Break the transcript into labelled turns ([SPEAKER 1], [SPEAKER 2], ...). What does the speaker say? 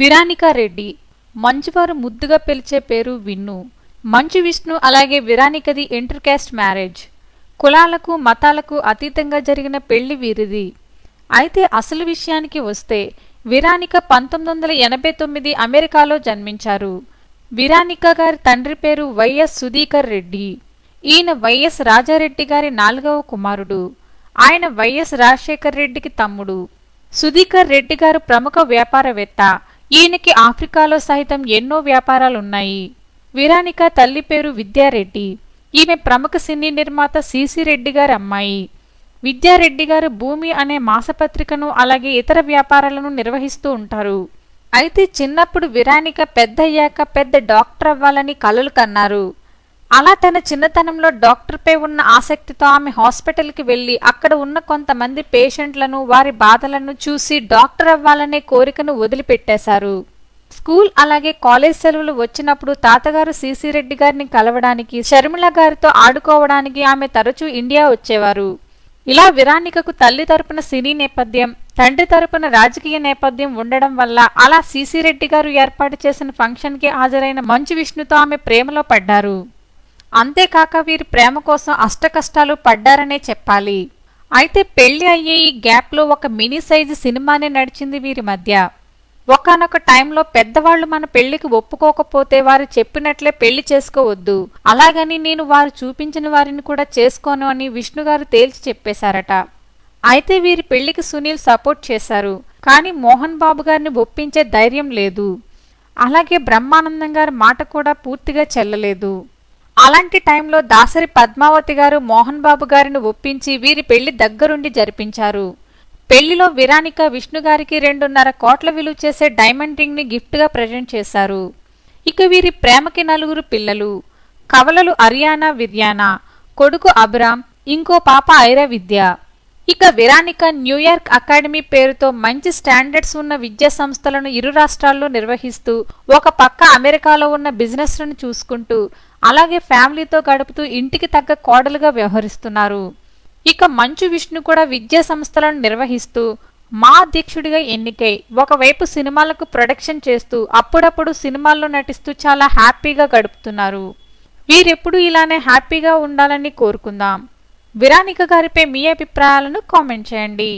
[SPEAKER 1] విరానికా రెడ్డి మంచువారు ముద్దుగా పిలిచే పేరు విన్ను మంచు విష్ణు అలాగే విరానికది ఇంటర్ క్యాస్ట్ మ్యారేజ్ కులాలకు మతాలకు అతీతంగా జరిగిన పెళ్ళి వీరిది. అయితే అసలు విషయానికి వస్తే విరానిక పంతొమ్మిది వందల ఎనభై తొమ్మిది అమెరికాలో జన్మించారు. విరానిక గారి తండ్రి పేరు వైఎస్ సుధీకర్ రెడ్డి. ఈయన వైఎస్ రాజారెడ్డి గారి నాలుగవ కుమారుడు. ఆయన వైఎస్ రాజశేఖర్ రెడ్డికి తమ్ముడు. సుధీకర్ రెడ్డి గారు ప్రముఖ వ్యాపారవేత్త. ఈయనకి ఆఫ్రికాలో సహితం ఎన్నో వ్యాపారాలున్నాయి. విరానిక తల్లి పేరు విద్యారెడ్డి. ఈమె ప్రముఖ సినీ నిర్మాత సిసి రెడ్డి గారి అమ్మాయి. విద్యారెడ్డి గారు భూమి అనే మాసపత్రికను అలాగే ఇతర వ్యాపారాలను నిర్వహిస్తూ ఉంటారు. అయితే చిన్నప్పుడు విరానిక పెద్దయ్యాక పెద్ద డాక్టర్ అవ్వాలని కలలు కన్నారు. అలా తన చిన్నతనంలో డాక్టర్పై ఉన్న ఆసక్తితో ఆమె హాస్పిటల్కి వెళ్ళి అక్కడ ఉన్న కొంతమంది పేషెంట్లను వారి బాధలను చూసి డాక్టర్ అవ్వాలనే కోరికను వదిలిపెట్టేశారు. స్కూల్ అలాగే కాలేజ్ సెలవులు వచ్చినప్పుడు తాతగారు సిసి రెడ్డి గారిని కలవడానికి షర్మిల గారితో ఆడుకోవడానికి ఆమె తరచూ ఇండియా వచ్చేవారు. ఇలా విరానికకు తల్లి తరపున సినీ నేపథ్యం తండ్రి తరపున రాజకీయ నేపథ్యం ఉండడం వల్ల అలా సిసి రెడ్డి గారు ఏర్పాటు చేసిన ఫంక్షన్కి హాజరైన మంచు విష్ణుతో ఆమె ప్రేమలో పడ్డారు. అంతేకాక వీరి ప్రేమ కోసం అష్టకష్టాలు పడ్డారనే చెప్పాలి. అయితే పెళ్ళి అయ్యే ఈ గ్యాప్లో ఒక మినీ సైజు సినిమానే నడిచింది వీరి మధ్య. ఒకనొక టైంలో పెద్దవాళ్ళు మన పెళ్ళికి ఒప్పుకోకపోతే వారు చెప్పినట్లే పెళ్ళి చేసుకోవద్దు. అలాగని నేను వారు చూపించిన వారిని కూడా చేసుకోను అని విష్ణుగారు తేల్చి చెప్పేశారట. అయితే వీరి పెళ్ళికి సునీల్ సపోర్ట్ చేశారు. కానీ మోహన్ బాబు గారిని ఒప్పించే ధైర్యం లేదు. అలాగే బ్రహ్మానందం గారి మాట కూడా పూర్తిగా చెల్లలేదు. అలాంటి టైంలో దాసరి పద్మావతి గారు మోహన్ బాబు గారిని ఒప్పించి వీరి పెళ్ళి దగ్గరుండి జరిపించారు. పెళ్ళిలో విరానిక విష్ణు గారికి రెండున్నర కోట్ల విలువ చేసే డైమండ్ రింగ్ని ప్రజెంట్ చేశారు. ఇక వీరి ప్రేమకి నలుగురు పిల్లలు. కవలలు అరియానా విర్యానా కొడుకు అబ్రామ్ ఇంకో పాప ఐరా విద్య ఇక విరానిక న్యూయార్క్ అకాడమీ పేరుతో మంచి స్టాండర్డ్స్ ఉన్న విద్యా సంస్థలను ఇరు రాష్ట్రాల్లో నిర్వహిస్తూ ఒక పక్క అమెరికాలో ఉన్న బిజినెస్లను చూసుకుంటూ అలాగే ఫ్యామిలీతో గడుపుతూ ఇంటికి తగ్గ కోడలుగా వ్యవహరిస్తున్నారు. ఇక మంచు విష్ణు కూడా విద్యా సంస్థలను నిర్వహిస్తూ మా అధ్యక్షుడిగా ఎన్నికై ఒకవైపు సినిమాలకు ప్రొడక్షన్ చేస్తూ అప్పుడప్పుడు సినిమాల్లో నటిస్తూ చాలా హ్యాపీగా గడుపుతున్నారు. వీరెప్పుడు ఇలానే హ్యాపీగా ఉండాలని కోరుకుందాం. విరానిక గారిపై మీ అభిప్రాయాలను కామెంట్ చేయండి.